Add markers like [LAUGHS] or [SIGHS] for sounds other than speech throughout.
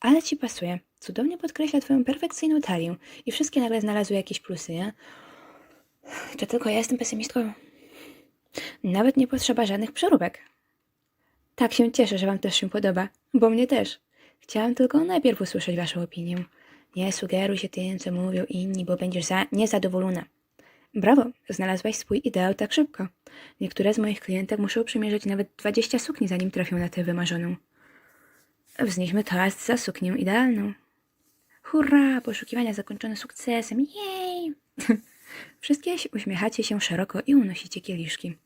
Ale ci pasuje. Cudownie podkreśla twoją perfekcyjną talię i wszystkie nagle znalazły jakieś plusy, nie? To tylko ja jestem pesymistką. Nawet nie potrzeba żadnych przeróbek. Tak się cieszę, że wam też się podoba, bo mnie też. Chciałam tylko najpierw usłyszeć waszą opinię. Nie sugeruj się tym, co mówią inni, bo będziesz za niezadowolona. Brawo, znalazłaś swój ideał tak szybko. Niektóre z moich klientek muszą przymierzyć nawet 20 sukni, zanim trafią na tę wymarzoną. Wznieśmy toast za suknię idealną. Hurra, poszukiwania zakończone sukcesem, jej! [LAUGHS] Wszystkie uśmiechacie się szeroko i unosicie kieliszki.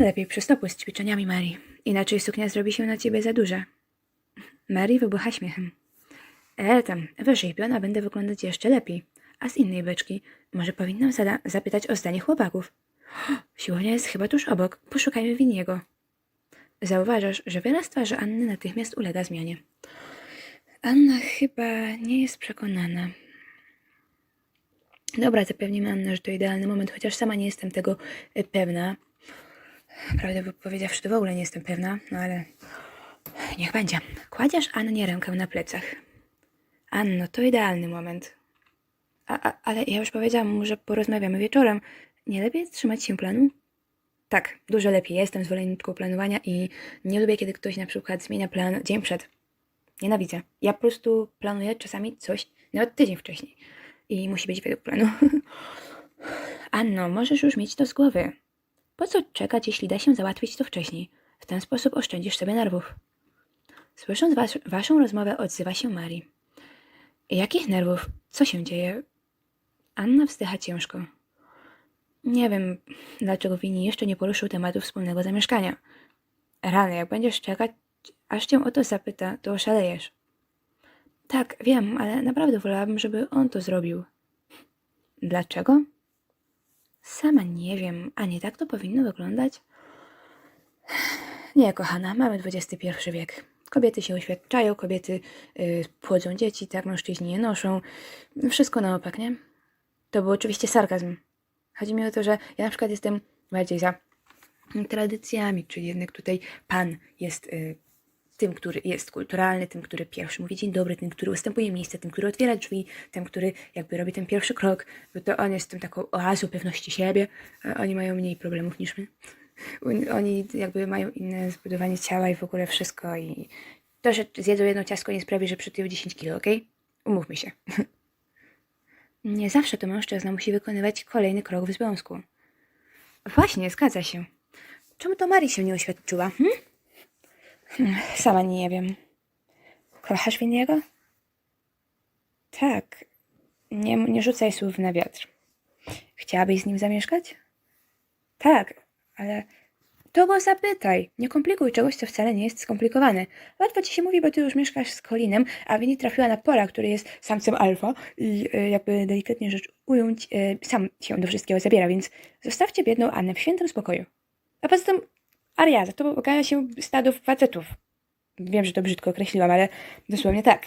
Lepiej przystopuj z ćwiczeniami, Mary. Inaczej suknia zrobi się na ciebie za duża. Mary wybucha śmiechem. E, tam, wyrzeźbiona będę wyglądać jeszcze lepiej. A z innej beczki, może powinnam zapytać o zdanie chłopaków. [GASPS] Siłownia jest chyba tuż obok, poszukajmy Winiego. Zauważasz, że wyraz twarzy Anny natychmiast ulega zmianie. Anna chyba nie jest przekonana. Dobra, zapewnimy Annę, że to idealny moment, chociaż sama nie jestem tego y, pewna. Prawdę powiedziawszy, to w ogóle nie jestem pewna, no ale niech będzie. Kładziesz Annie rękę na plecach. Anno, to idealny moment. A, a, ale ja już powiedziałam mu, że porozmawiamy wieczorem. Nie lepiej trzymać się planu? Tak, dużo lepiej. Jestem zwolenniczką planowania i nie lubię, kiedy ktoś na przykład zmienia plan dzień przed. Nienawidzę. Ja po prostu planuję czasami coś nawet tydzień wcześniej. I musi być według planu. [LAUGHS] Anno, możesz już mieć to z głowy. Po co czekać, jeśli da się załatwić to wcześniej? W ten sposób oszczędzisz sobie nerwów. Słysząc was, waszą rozmowę, odzywa się Mari. Jakich nerwów? Co się dzieje? Anna wzdycha ciężko. Nie wiem, dlaczego Wini jeszcze nie poruszył tematu wspólnego zamieszkania. Rany, jak będziesz czekać, aż cię o to zapyta, to oszalejesz. Tak, wiem, ale naprawdę wolałabym, żeby on to zrobił. Dlaczego? Sama nie wiem, a nie tak to powinno wyglądać? Nie, kochana, mamy XXI wiek. Kobiety się oświadczają, kobiety y, płodzą dzieci, tak, mężczyźni je noszą. Wszystko na opak, nie? To był oczywiście sarkazm. Chodzi mi o to, że ja na przykład jestem bardziej za tradycjami, czyli jednak tutaj pan jest y, tym, który jest kulturalny, tym, który pierwszy mówi dzień dobry, tym, który ustępuje miejsce, tym, który otwiera drzwi, tym, który jakby robi ten pierwszy krok, bo to on jest tym taką oazą pewności siebie, oni mają mniej problemów niż my. Oni jakby mają inne zbudowanie ciała i w ogóle wszystko i to, że zjedzą jedno ciastko nie sprawi, że przytyją 10 kilo, okej? Umówmy się. [LAUGHS] Nie zawsze to mężczyzna musi wykonywać kolejny krok w związku. Właśnie, zgadza się. Czemu to Mari się nie oświadczyła? Hm? Hmm, Sama nie wiem. Kochasz Winiego? Tak. Nie, nie rzucaj słów na wiatr. Chciałabyś z nim zamieszkać? Tak, ale to go zapytaj. Nie komplikuj czegoś, co wcale nie jest skomplikowane. Łatwo ci się mówi, bo ty już mieszkasz z Colinem, a Winnie trafiła na Pola, który jest samcem alfa i e, jakby delikatnie rzecz ująć, e, sam się do wszystkiego zabiera, więc zostawcie biedną Annę w świętym spokoju. A poza tym Aria, za tobą okazja się stadów facetów. Wiem, że to brzydko określiłam, ale dosłownie tak.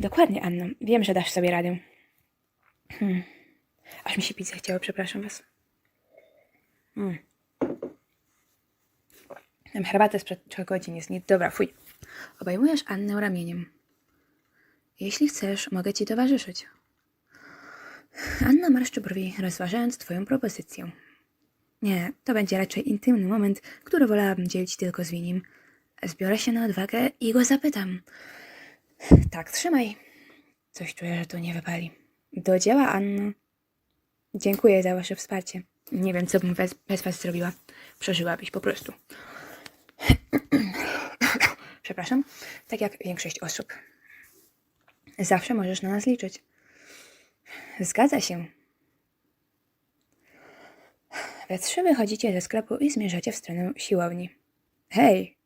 Dokładnie, Anno. Wiem, że dasz sobie radę. Hmm. Aż mi się pić zachciało, przepraszam was. Hmm. Mam herbatę sprzed trzech godzin, jest nie... Dobra, fuj. Obejmujesz Annę ramieniem. Jeśli chcesz, mogę ci towarzyszyć. Anna marszczy brwi, rozważając twoją propozycję. Nie, to będzie raczej intymny moment, który wolałabym dzielić tylko z Winim. Zbiorę się na odwagę i go zapytam. Tak, trzymaj. Coś czuję, że to nie wypali. Do dzieła, Anno. Dziękuję za wasze wsparcie. Nie wiem, co bym bez, bez was zrobiła. Przeżyłabyś po prostu. [COUGHS] Przepraszam. Tak jak większość osób. Zawsze możesz na nas liczyć. Zgadza się. We trzy wychodzicie ze sklepu i zmierzacie w stronę siłowni. Hej!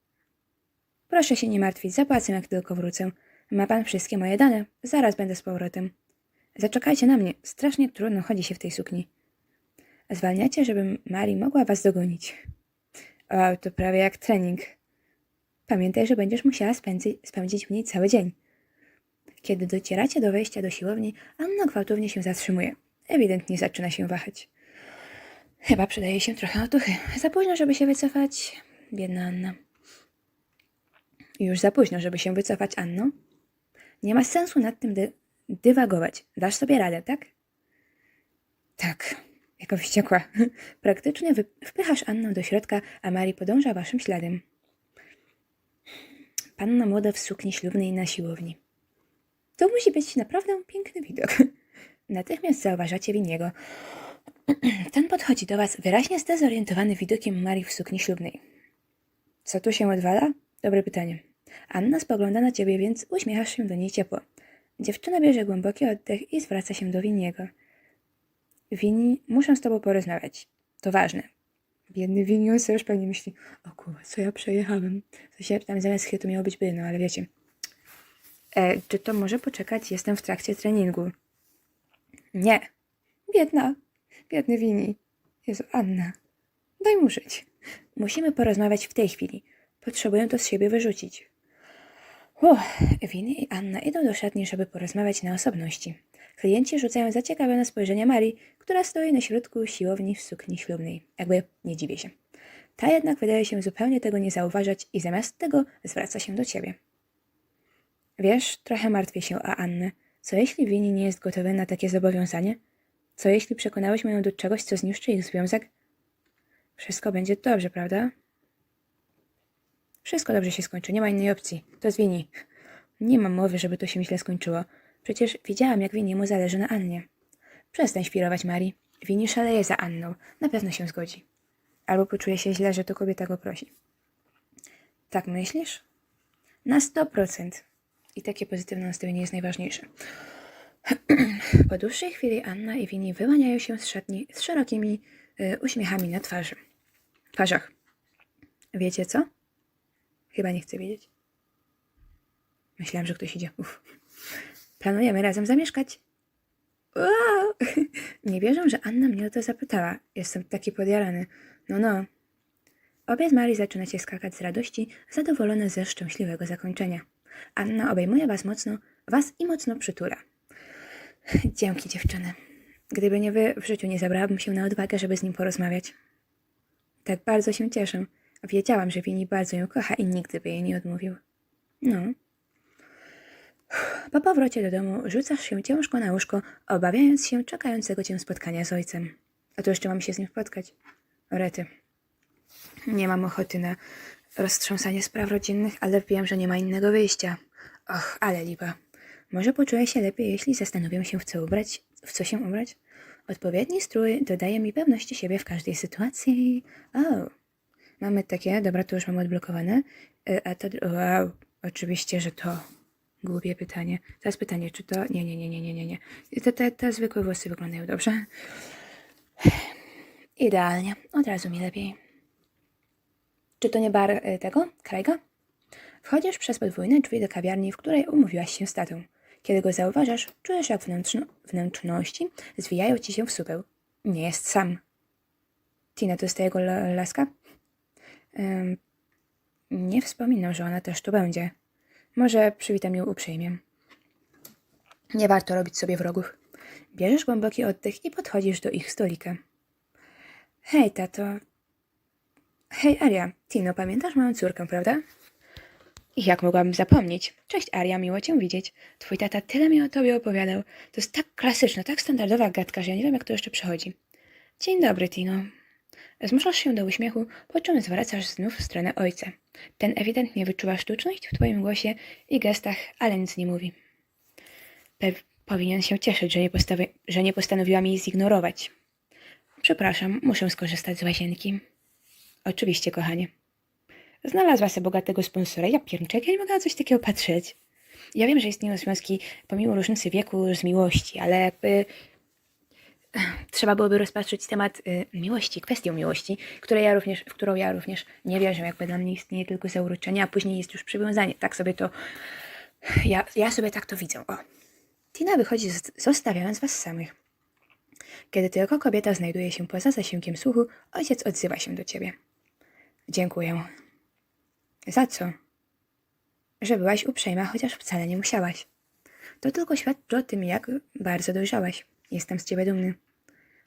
Proszę się nie martwić, zapłacę jak tylko wrócę. Ma pan wszystkie moje dane, zaraz będę z powrotem. Zaczekajcie na mnie, strasznie trudno chodzi się w tej sukni. Zwalniacie, żeby Mari mogła was dogonić. O, to prawie jak trening. Pamiętaj, że będziesz musiała spędzi- spędzić w niej cały dzień. Kiedy docieracie do wejścia do siłowni, Anna gwałtownie się zatrzymuje. Ewidentnie zaczyna się wahać. Chyba przydaje się trochę otuchy. Za późno, żeby się wycofać. Biedna Anna. Już za późno, żeby się wycofać, Anno. Nie ma sensu nad tym dy- dywagować. Dasz sobie radę, tak? Tak, jako wściekła. [LAUGHS] Praktycznie wpychasz Annę do środka, a Mari podąża waszym śladem. Panna młoda w sukni ślubnej na siłowni. To musi być naprawdę piękny widok. [LAUGHS] Natychmiast zauważacie Winiego. [CLEARS THROAT] Ten podchodzi do was wyraźnie zdezorientowany widokiem Marii w sukni ślubnej. Co tu się odwala? Dobre pytanie. Anna spogląda na ciebie, więc uśmiechasz się do niej ciepło. Dziewczyna bierze głęboki oddech i zwraca się do Winiego. Wini, muszę z tobą porozmawiać. To ważne. Biedny Wini, on sobie już pewnie myśli, o kurwa, co ja przejechałem. To się tam zamiast chytu miało być by, no ale wiecie. E, czy to może poczekać? Jestem w trakcie treningu. Nie. Biedna. Biedny Wini. Jezu, Anna. Daj mu żyć. Musimy porozmawiać w tej chwili. Potrzebuję to z siebie wyrzucić. Uff, Wini i Anna idą do szatni, żeby porozmawiać na osobności. Klienci rzucają zaciekawione spojrzenia Marii, która stoi na środku siłowni w sukni ślubnej. Jakby nie dziwię się. Ta jednak wydaje się zupełnie tego nie zauważać i zamiast tego zwraca się do ciebie. Wiesz, trochę martwię się o Annę. Co jeśli Wini nie jest gotowy na takie zobowiązanie? Co jeśli przekonałyśmy ją do czegoś, co zniszczy ich związek? Wszystko będzie dobrze, prawda? Wszystko dobrze się skończy, nie ma innej opcji. To z. Nie mam mowy, żeby to się źle skończyło. Przecież widziałam, jak Wini mu zależy na Annie. Przestań świrować, Mari. Wini szaleje za Anną. Na pewno się zgodzi. Albo poczuje się źle, że to kobieta go prosi. Tak myślisz? Na 100%. I takie pozytywne nastawienie jest najważniejsze. [CLEARS THROAT] Po dłuższej chwili Anna i Wini wyłaniają się z szatni z szerokimi y, uśmiechami na twarzy. twarzach. Wiecie co? Chyba nie chcę wiedzieć. Myślałam, że ktoś idzie. Uf. Planujemy razem zamieszkać. Wow! [LAUGHS] Nie wierzę, że Anna mnie o to zapytała. Jestem taki podjarany. No, no. Obie z Marii zaczynacie skakać z radości, zadowolone ze szczęśliwego zakończenia. Anna obejmuje was mocno, was i mocno przytula. [SIGHS] Dzięki, dziewczyny. Gdyby nie wy, w życiu nie zabrałabym się na odwagę, żeby z nim porozmawiać. Tak bardzo się cieszę. Wiedziałam, że Wini bardzo ją kocha i nigdy by jej nie odmówił. No. Po powrocie do domu rzucasz się ciężko na łóżko, obawiając się czekającego cię spotkania z ojcem. A tu jeszcze mam się z nim spotkać. Orety. Nie mam ochoty na roztrząsanie spraw rodzinnych, ale wiem, że nie ma innego wyjścia. Och, ale lipa. Może poczuję się lepiej, jeśli zastanowię się, w co ubrać, w co się ubrać? Odpowiedni strój dodaje mi pewności siebie w każdej sytuacji. O, mamy takie, dobra, to już mam odblokowane. E, A to, wow, oczywiście, że to. Głupie pytanie. Teraz pytanie, czy to... Nie, nie, nie, nie, nie, nie, nie. Te, te, te zwykłe włosy wyglądają dobrze. Idealnie. Od razu mi lepiej. Czy to nie bar y, tego? Krajga? Wchodzisz przez podwójne drzwi do kawiarni, w której umówiłaś się z tatą. Kiedy go zauważasz, czujesz jak wnętrzno, wnętrzności zwijają ci się w supeł. Nie jest sam. Tina to jest jego la- laska? Nie wspominam, że ona też tu będzie. Może przywitam ją uprzejmie. Nie warto robić sobie wrogów. Bierzesz głęboki oddech i podchodzisz do ich stolika. Hej, tato. Hej, Aria. Tino, pamiętasz moją córkę, prawda? Jak mogłabym zapomnieć? Cześć, Aria, miło cię widzieć. Twój tata tyle mi o tobie opowiadał. To jest tak klasyczna, tak standardowa gadka, że ja nie wiem, jak to jeszcze przechodzi. Dzień dobry, Tino. Zmuszasz się do uśmiechu, po czym zwracasz znów w stronę ojca. Ten ewidentnie wyczuwa sztuczność w twoim głosie i gestach, ale nic nie mówi. Pe- powinien się cieszyć, że nie, że nie postanowiłam jej zignorować. Przepraszam, muszę skorzystać z łazienki. Oczywiście, kochanie. Znalazła sobie bogatego sponsora. Ja pierniczę, jak ja nie mogę na coś takiego patrzeć. Ja wiem, że istnieją związki pomimo różnicy wieku z miłości, ale jakby trzeba byłoby rozpatrzyć temat y, miłości, kwestię miłości, której ja również, w którą ja również nie wierzę. Jakby dla mnie istnieje tylko zauroczenie, a później jest już przywiązanie. Tak sobie to... Ja, ja sobie tak to widzę. O. Tina wychodzi, zostawiając was samych. Kiedy tylko kobieta znajduje się poza zasięgiem słuchu, ojciec odzywa się do ciebie. Dziękuję. Za co? Że byłaś uprzejma, chociaż wcale nie musiałaś. To tylko świadczy o tym, jak bardzo dojrzałaś. Jestem z ciebie dumny.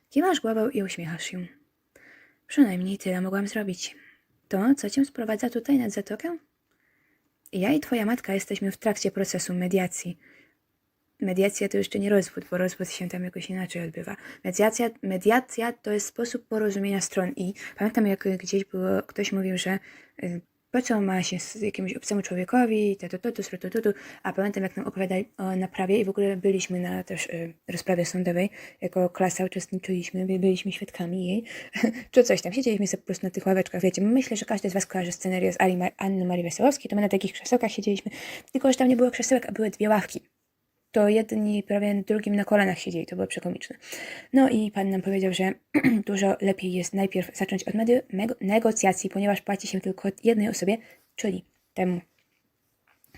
Kiwasz głową i uśmiechasz się. Przynajmniej tyle mogłam zrobić. To, co cię sprowadza tutaj nad zatokę? Ja i twoja matka jesteśmy w trakcie procesu mediacji. Mediacja to jeszcze nie rozwód, bo rozwód się tam jakoś inaczej odbywa. Mediacja, mediacja to jest sposób porozumienia stron i pamiętam jak gdzieś było, ktoś mówił, że y, po co ma się z jakiemuś obcemu człowiekowi, to, a pamiętam jak nam opowiadali o naprawie i w ogóle byliśmy na też y, rozprawie sądowej, jako klasa uczestniczyliśmy, by- byliśmy świadkami jej, [LAUGHS] czy coś tam, siedzieliśmy sobie po prostu na tych ławeczkach, wiecie, myślę, że każdy z was kojarzy scenerię z Anny Marii Wesołowskiej, to my na takich krzesełkach siedzieliśmy, tylko że tam nie było krzesełek, a były dwie ławki to jedni prawie drugim na kolanach siedzieli, to było przekomiczne. No i pan nam powiedział, że [CLEARS THROAT] dużo lepiej jest najpierw zacząć od negocjacji, ponieważ płaci się tylko jednej osobie, czyli temu,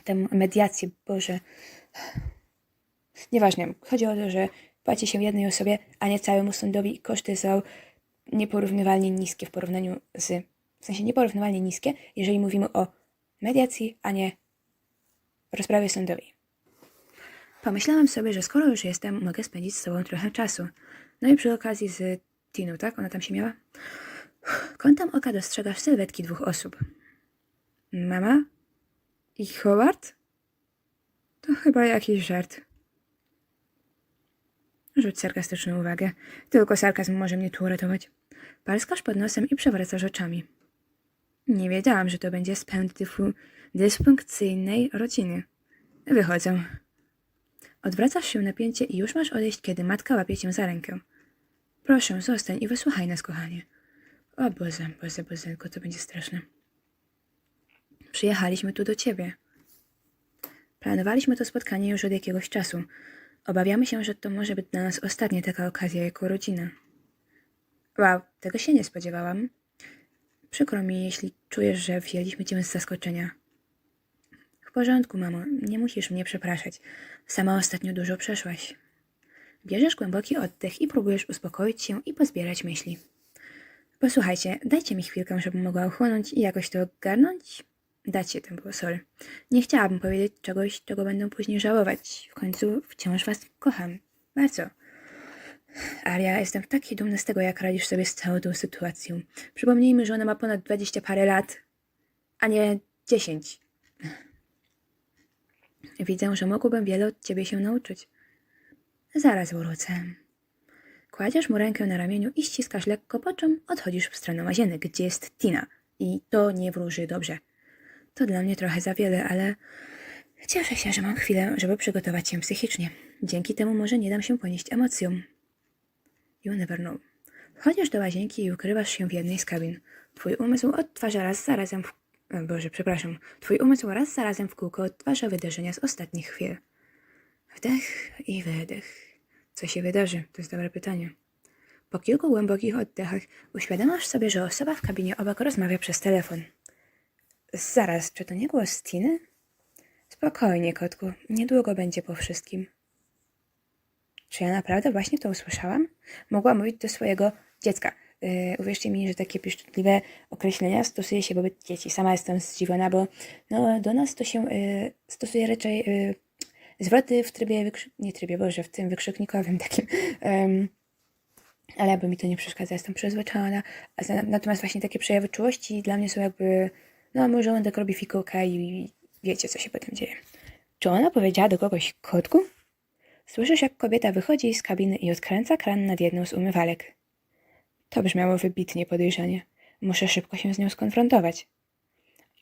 temu mediacji, Boże. Nieważne, chodzi o to, że płaci się jednej osobie, a nie całemu sądowi koszty są nieporównywalnie niskie w porównaniu z, w sensie nieporównywalnie niskie, jeżeli mówimy o mediacji, a nie rozprawie sądowej. Pomyślałam sobie, że skoro już jestem, mogę spędzić z sobą trochę czasu. No i przy okazji z Tiną, tak? Ona tam się miała? Kątem oka dostrzegasz sylwetki dwóch osób. Mama i Howard? To chyba jakiś żart. Rzuć sarkastyczną uwagę. Tylko sarkazm może mnie tu uratować. Palskasz pod nosem i przewracasz oczami. Nie wiedziałam, że to będzie spęd dysfunkcyjnej rodziny. Wychodzę. Odwracasz się napięcie i już masz odejść, kiedy matka łapie cię za rękę. Proszę, zostań i wysłuchaj nas, kochanie. O Boże, Boże, Bożenko, to będzie straszne. Przyjechaliśmy tu do ciebie. Planowaliśmy to spotkanie już od jakiegoś czasu. Obawiamy się, że to może być dla nas ostatnia taka okazja jako rodzina. Wow, tego się nie spodziewałam. Przykro mi, jeśli czujesz, że wzięliśmy cię z zaskoczenia. W porządku, mamo, nie musisz mnie przepraszać. Sama ostatnio dużo przeszłaś. Bierzesz głęboki oddech i próbujesz uspokoić się i pozbierać myśli. Posłuchajcie, dajcie mi chwilkę, żebym mogła ochłonąć i jakoś to ogarnąć. Dajcie ten było. Nie chciałabym powiedzieć czegoś, czego będę później żałować. W końcu wciąż was kocham. Bardzo. Ale ja jestem taki dumny z tego, jak radzisz sobie z całą tą sytuacją. Przypomnijmy, że ona ma ponad 20 parę lat, a nie 10. Widzę, że mogłabym wiele od ciebie się nauczyć. Zaraz wrócę. Kładziesz mu rękę na ramieniu i ściskasz lekko, po czym odchodzisz w stronę łazienek, gdzie jest Tina. I to nie wróży dobrze. To dla mnie trochę za wiele, ale cieszę się, że mam chwilę, żeby przygotować się psychicznie. Dzięki temu może nie dam się ponieść emocjom. You never know. Wchodzisz do łazienki i ukrywasz się w jednej z kabin. Twój umysł odtwarza raz za razem w... o Boże, przepraszam. Twój umysł raz za razem w kółko odtwarza wydarzenia z ostatnich chwil. Wdech i wydech. Co się wydarzy? To jest dobre pytanie. Po kilku głębokich oddechach uświadamiasz sobie, że osoba w kabinie obok rozmawia przez telefon. Zaraz, czy to nie głos Tiny? Spokojnie, kotku. Niedługo będzie po wszystkim. Czy ja naprawdę właśnie to usłyszałam? Mogła mówić do swojego dziecka. Yy, uwierzcie mi, że takie pieszczotliwe określenia stosuje się wobec dzieci. Sama jestem zdziwiona, bo no, do nas to się yy, stosuje raczej yy, zwroty w trybie, nie trybie, Boże, w tym wykrzyknikowym takim. Ale jakby mi to nie przeszkadza, jestem przyzwyczajona. Natomiast właśnie takie przejawy czułości dla mnie są jakby, no mój żołądek robi fikołka i wiecie, co się potem dzieje. Czy ona powiedziała do kogoś kotku? Słyszysz, jak kobieta wychodzi z kabiny i odkręca kran nad jedną z umywalek. To brzmiało wybitnie podejrzanie. Muszę szybko się z nią skonfrontować.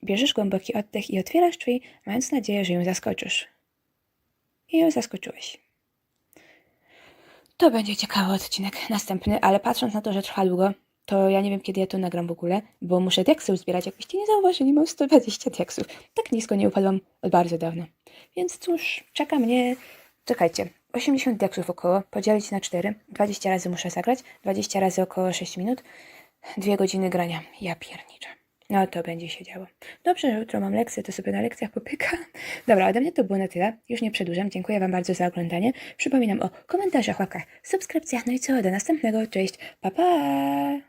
Bierzesz głęboki oddech i otwierasz drzwi, mając nadzieję, że ją zaskoczysz. I ją zaskoczyłeś. To będzie ciekawy odcinek, następny, ale patrząc na to, że trwa długo, to ja nie wiem, kiedy ja to nagram w ogóle, bo muszę diaksy zbierać. Jakbyście nie zauważyli, mam 120 diaksów. Tak nisko nie upadłam od bardzo dawna. Więc cóż, czeka mnie... Czekajcie, 80 diaksów około, podzielić na 4, 20 razy muszę zagrać, 20 razy około 6 minut, 2 godziny grania. Ja pierniczę. No to będzie się działo. Dobrze, że jutro mam lekcję, to sobie na lekcjach popyka. [LAUGHS] Dobra, ode mnie to było na tyle. Już nie przedłużam. Dziękuję Wam bardzo za oglądanie. Przypominam o komentarzach, łapkach, subskrypcjach. No i co, do następnego. Cześć, pa pa!